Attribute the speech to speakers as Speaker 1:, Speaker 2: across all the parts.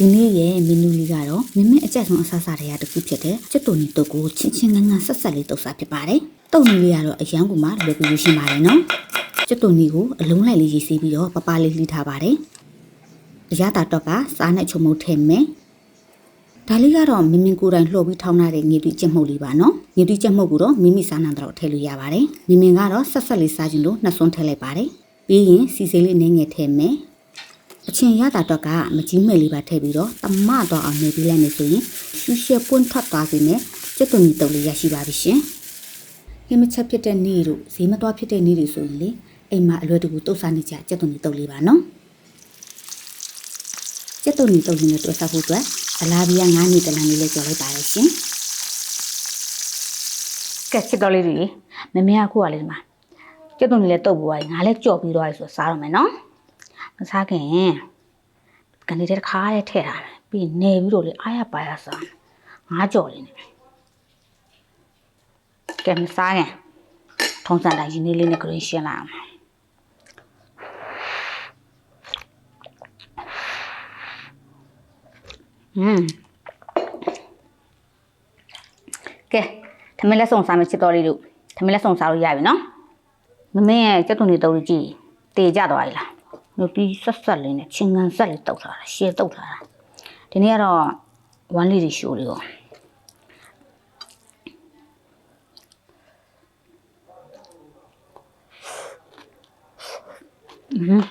Speaker 1: ဒီနေ့ရဲ့မီနူလေးကတော့မင်းမင်းအကြက်ဆုံးအဆအဆတွေကတစ်ခုဖြစ်တဲ့ကျွတ်တုန်နီတုတ်ကိုချင်းချင်းငန်းငန်းဆက်ဆက်လေးတုတ်စားဖြစ်ပါတယ်တုတ်နီလေးကတော့အရန်ကူမှလွယ်ကူလို့ရှင်းပါတယ်နော်ကျွတ်တုန်နီကိုအလုံးလိုက်လေးရေးစီးပြီးတော့ပပလေးလှီးထားပါတယ်အရတာတော့ကစားနဲ့ချုံမုတ်ထည့်မယ်ဒါလေးကတော့မင်းမင်းကိုယ်တိုင်လှော်ပြီးထောင်းထားတဲ့ငေတီကျက်မှုတ်လေးပါနော်ငေတီကျက်မှုတ်ကိုတော့မိမိစားနံတော့ထည့်လို့ရပါတယ်မင်းမင်းကတော့ဆက်ဆက်လေးစားခြင်းလို့နှစ်စွန်းထည့်လိုက်ပါတယ်ပြီးရင်စီစိလေးနည်းငယ်ထည့်မယ် အချင်းရတာတော့ကမကြီးမဲ့လေးပါထည့်ပြီးတော့တမတော့အောင်နေပြီးလိုက်နေဆိုရင်ရှူရှဲပွန်းထပ်သွားစေနဲ့ကျက်သွန်ကြီးတုပ်လေးရရှိပါပြီရှင်။ဟင်းမချက်ဖြစ်တဲ့နေ့တို့ဈေးမသွားဖြစ်တဲ့နေ့တွေဆိုရင်လေအိမ်မှာအလွယ်တကူတုပ်စားနေကြကျက်သွန်ကြီးတုပ်လေးပါနော်။ကျက်သွန်ကြီးတုပ်လေးနဲ့တွဲစားဖို့အတွက်အလားဘီယာ9နှစ်တလန်လေးလေးကြော်လိုက်ပါရရှင်
Speaker 2: ကဲချစ်တော်လေးတွေမမေကခုကလေးဒီမှာကျက်သွန်လေးလည်းတုတ်ပွားရင်ငါလည်းကြော့ပြီးသွားပြီဆိုတော့စားတော့မယ်နော် မစားခင်ကနေတဲ့ခါရဲထည့်ထားတယ်ပြီးရင်နေပြီးတော့လေအားရပါရစားငါကြော်လေးနဲ့ကဲမစားခင်ထုံးစံတိုင်းရင်းလေးလေးနဲ့ဂရင်းရှင်းလိုက်အောင်อืมကဲသမင်းလက်ဆောင်စားမယ်ချစ်တော်လေးတို့သမင်းလက်ဆောင်စားလို့ရပြီနော်မမင်းရဲ့ကြက်သွန်လေးတုပ်လို့ကြည့်တေကြသွားပြီလား မြို့ပြီးဆက်ဆက်လေးနဲ့ချင်းကန်ဆက်လေးတုပ်ထားတာရှည်တုပ်ထားတာဒီနေ့ကတော့ဝမ်းလေးတွေရှိုးလေးရောอืม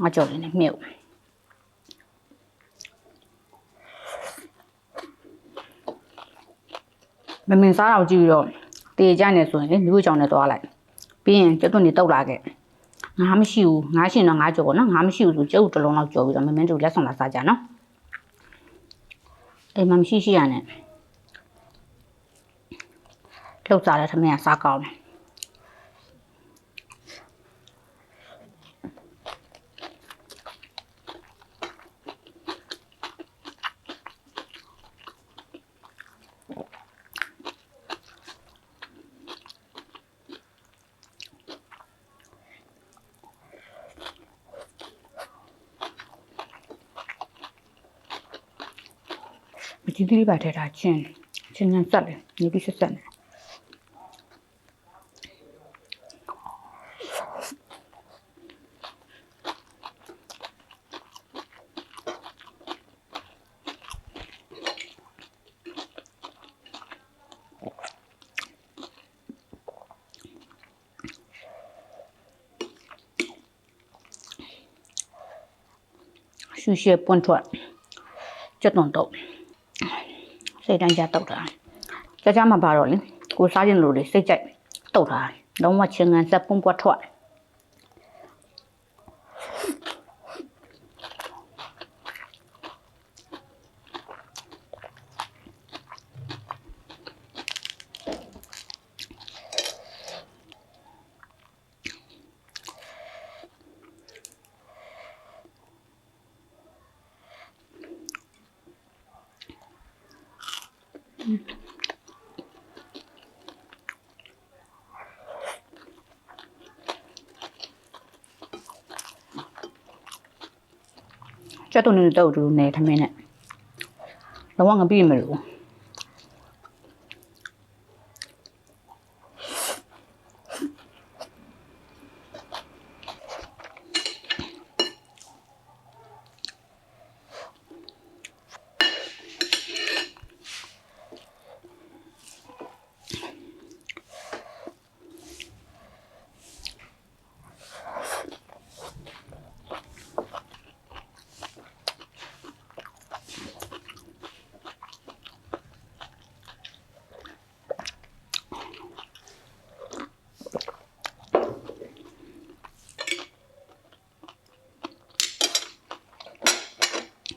Speaker 2: ငါကြော်လေးနဲ့မြုပ် မမင်စားတော့ကြည့်ပြီးတော့တေကြနေဆိုရင်လေမြို့ကြောင်နဲ့တွားလိုက်ပြီးရင်ကျုပ်တို့နေတုတ်လာခဲ့ငါမရှိဘူးငါရှင်တော့ငါကြော်ပေါ့နော်ငါမရှိဘူးဆိုကျုပ်တစ်လုံးလောက်ကြော်ပြီးတော့မမင်းတို့လက်ဆောင်လာစားကြနော်အိမ်မှာမရှိရှိရနဲ့လှုပ်စားတဲ့ထမင်းကစားကောင်းတယ် ပကြီးလေးပါထဲထားချင်းချင်းညံဆက်လေနေပြီးဆက်ဆက်နေရှူရှဲပွန့်ထွက်ကျွတ်တုံတော့ စိတ်တိုင်းကြတောက်တာကြကြမှာပါတော့လေကိုစားခြင်းလို့လေစိတ်ကြိုက်တောက်တာလုံးဝချင်းငန်းစက်ပုံပွားထွက် ကြက်တုံနေတော့တူနေထမင်းနဲ့လုံးဝငပြည့်မလို့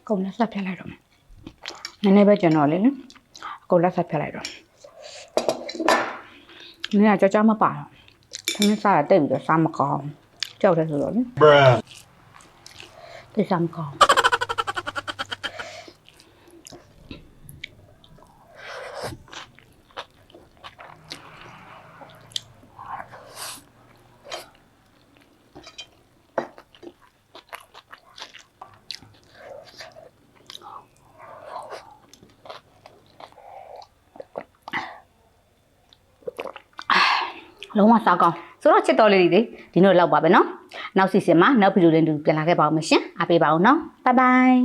Speaker 2: ကုန်လက်ဆက်ဖြတ်လိုက်တော့မယ်နည်းနည်းပဲကျန်တော့လေအကုန်လက်ဆက်ဖြတ်လိုက်တော့နည်းကကြောကြောမပါတော့ထမင်းစားရတိတ်ပြီးတော့စားမကောင်းကြောက်တယ်ဆိုတော့လေ
Speaker 3: Bruh.
Speaker 2: တိတ်စားမကောင်း လုံးဝစားကောင်းဆိုတော့ချစ်တော်လေးတွေဒီနေ့တော့လောက်ပါပဲเนาะနောက်စီစဉ်မှာနောက်ဗီဒီယိုလေးတူပြန်လာခဲ့ပါဦးမရှင်အားပေးပါဦးเนาะဘိုင်ဘိုင်